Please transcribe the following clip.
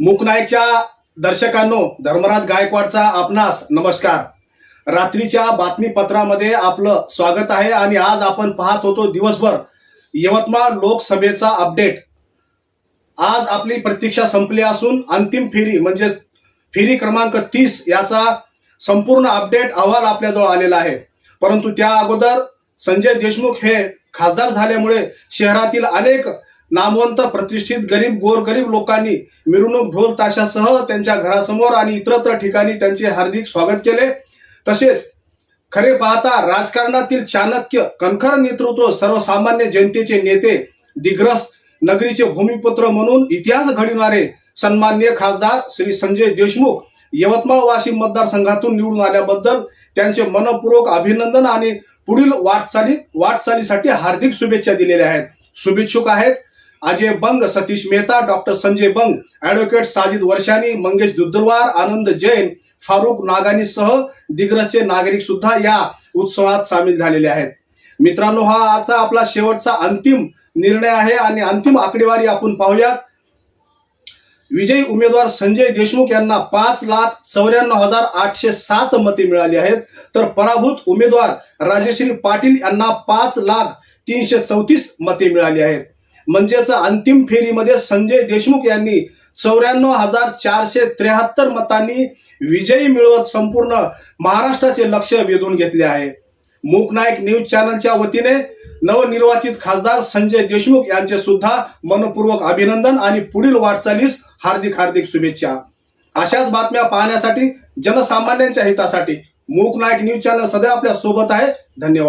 मुकनायच्या दर्शकांनो धर्मराज गायकवाडचा आपणास नमस्कार. रात्रीच्या बातमीपत्रामध्ये आपलं स्वागत आहे आणि आज आपण पाहत होतो दिवसभर यवतमाळ लोकसभेचा अपडेट. आज आपली प्रतीक्षा संपली असून अंतिम फेरी म्हणजे फेरी क्रमांक तीस याचा संपूर्ण अपडेट अहवाल आपल्याजवळ आलेला आहे. परंतु त्या अगोदर संजय देशमुख हे खासदार झाल्यामुळे शहरातील अनेक नामवंत प्रतिष्ठित गरीब गोरगरीब लोकांनी मिरवणूक ढोल ताशासह त्यांच्या घरासमोर आणि इतरत्र ठिकाणी त्यांचे हार्दिक स्वागत केले. तसेच खरे पाहता राजकारणातील चाणक्य कणखर नेतृत्व सर्वसामान्य जनतेचे नेते दिग्रस नगरीचे भूमिपुत्र म्हणून इतिहास घडविणारे सन्मान्य खासदार श्री संजय देशमुख यवतमाळ वाशिम मतदारसंघातून निवडून आल्याबद्दल त्यांचे मनपूर्वक अभिनंदन आणि पुढील वाटचाली वाटचालीसाठी हार्दिक शुभेच्छा दिलेल्या आहेत. शुभेच्छुक आहेत. अजय बंग सतीश मेहता डॉक्टर संजय बंग ऍडव्होकेट साजिद वर्षानी मंगेश दुद्दरवार आनंद जैन फारुख नागानीसह दिग्रजचे नागरिक सुद्धा या उत्सवात सामील झालेले आहेत. मित्रांनो हा आजचा आपला शेवटचा अंतिम निर्णय आहे आणि अंतिम आकडेवारी आपण पाहूयात. विजयी उमेदवार संजय देशमुख यांना पाच लाख चौऱ्याण्णव हजार आठशे सात मते मिळाली आहेत. तर पराभूत उमेदवार राजश्री पाटील यांना पाच लाख तीनशे चौतीस मते मिळाली आहेत. म्हणजेच अंतिम फेरीमध्ये संजय देशमुख यांनी चौऱ्याण्णव हजार चारशे त्र्याहत्तर मतांनी विजयी मिळवत संपूर्ण महाराष्ट्राचे लक्ष वेधून घेतले आहे. मूकनायक न्यूज चॅनलच्या वतीने नवनिर्वाचित खासदार संजय देशमुख यांचे सुद्धा मनपूर्वक अभिनंदन आणि पुढील वाटचालीस हार्दिक हार्दिक शुभेच्छा. अशाच बातम्या पाहण्यासाठी जनसामान्यांच्या हितासाठी मूक नायक न्यूज चॅनल सध्या आपल्यासोबत आहे. धन्यवाद.